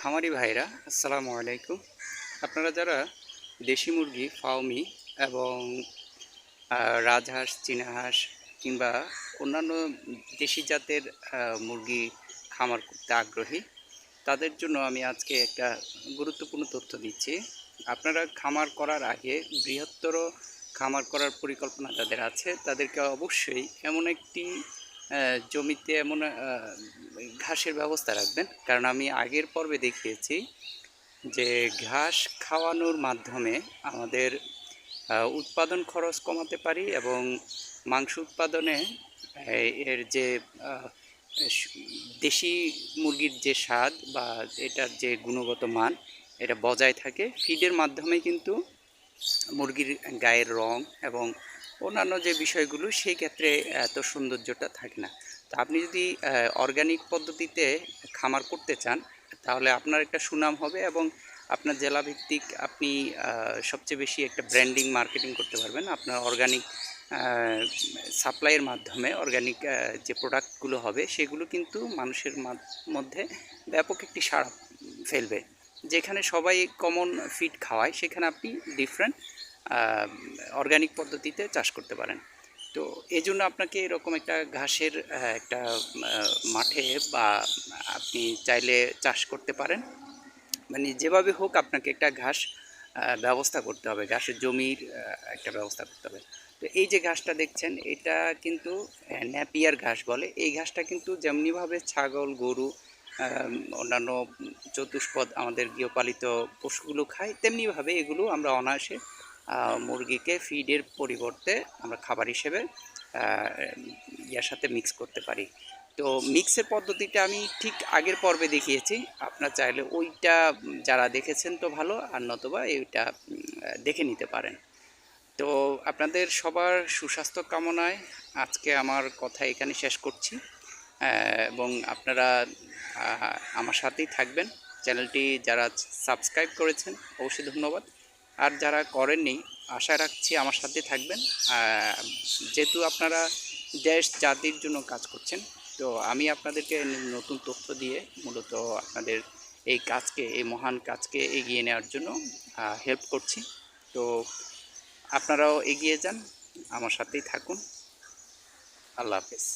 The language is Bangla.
খামারি ভাইরা আসসালামু আলাইকুম। আপনারা যারা দেশি মুরগি ফাউমি এবং রাজহাঁস চীনা হাঁস কিংবা অন্যান্য দেশি জাতের মুরগি খামার করতে আগ্রহী, তাদের জন্য আমি আজকে একটা গুরুত্বপূর্ণ তথ্য দিচ্ছি। আপনারা খামার করার আগে বৃহত্তর খামার করার পরিকল্পনা যাদের আছে, তাদেরকে অবশ্যই এমন একটি জমিতে এমন ঘাসের ব্যবস্থা রাখবেন। কারণ আমি আগের পর্বে দেখিয়েছি যে ঘাস খাওয়ানোর মাধ্যমে আমাদের উৎপাদন খরচ কমাতে পারি এবং মাংস উৎপাদনে এর যে দেশি মুরগির যে স্বাদ বা এটার যে গুণগত মান, এটা বজায় থাকে। ফিডের মাধ্যমে কিন্তু মুরগির গায়ের রং এবং অন্যান্য যে বিষয়গুলো, সেই ক্ষেত্রে এত সৌন্দর্যটা থাকে না। তো আপনি যদি অর্গানিক পদ্ধতিতে খামার করতে চান, তাহলে আপনার একটা সুনাম হবে এবং আপনার জেলাভিত্তিক আপনি সবচেয়ে বেশি একটা ব্র্যান্ডিং মার্কেটিং করতে পারবেন। আপনার অর্গানিক সাপ্লাইয়ের মাধ্যমে অর্গানিক যে প্রোডাক্টগুলো হবে, সেগুলো কিন্তু মানুষের মাধ- মধ্যে ব্যাপক একটি সাড়া ফেলবে। যেখানে সবাই কমন ফিড খাওয়ায়, সেখানে আপনি ডিফারেন্ট অর্গানিক পদ্ধতিতে চাষ করতে পারেন। তো এই জন্য আপনাকে এরকম একটা ঘাসের একটা মাঠে বা আপনি চাইলে চাষ করতে পারেন। মানে যেভাবে হোক আপনাকে একটা ঘাস ব্যবস্থা করতে হবে। ঘাসের জমির একটা ব্যবস্থা করতে হবে। তো এই যে ঘাসটা দেখছেন, এটা কিন্তু ন্যাপিয়ার ঘাস বলে। এই ঘাসটা কিন্তু যেমনিভাবে ছাগল, গরু অন্যান্য চতুষ্পদ আমাদের গৃহপালিত পশুগুলো খায়, তেমনিভাবে এগুলো আমরা অনায়াসে মুরগিকে ফিডের পরিবর্তে আমরা খাবার হিসেবে ইয়ার সাথে মিক্স করতে পারি। তো মিক্সের পদ্ধতিটা আমি ঠিক আগের পর্বে দেখিয়েছি, আপনার চাইলে ওইটা যারা দেখেছেন তো ভালো, আর নতবা এইটা দেখে নিতে পারেন। তো আপনাদের সবার সুস্বাস্থ্য কামনায় আজকে আমার কথা এখানে শেষ করছি। এবং আপনারা আমার সাথেই থাকবেন। চ্যানেলটি যারা সাবস্ক্রাইব করেছেন, অবশ্যই ধন্যবাদ। আর যারা করেননি, আশা রাখছি আমার সাথে থাকবেন। যেহেতু আপনারা দেশ, জাতির জন্য কাজ করছেন, তো আমি আপনাদেরকে নতুন তথ্য দিয়ে মূলত আপনাদের এই কাজকে, এই মহান কাজকে এগিয়ে নেওয়ার জন্য হেল্প করছি। তো আপনারাও এগিয়ে যান, আমার সাথেই থাকুন। আল্লাহ হাফেজ।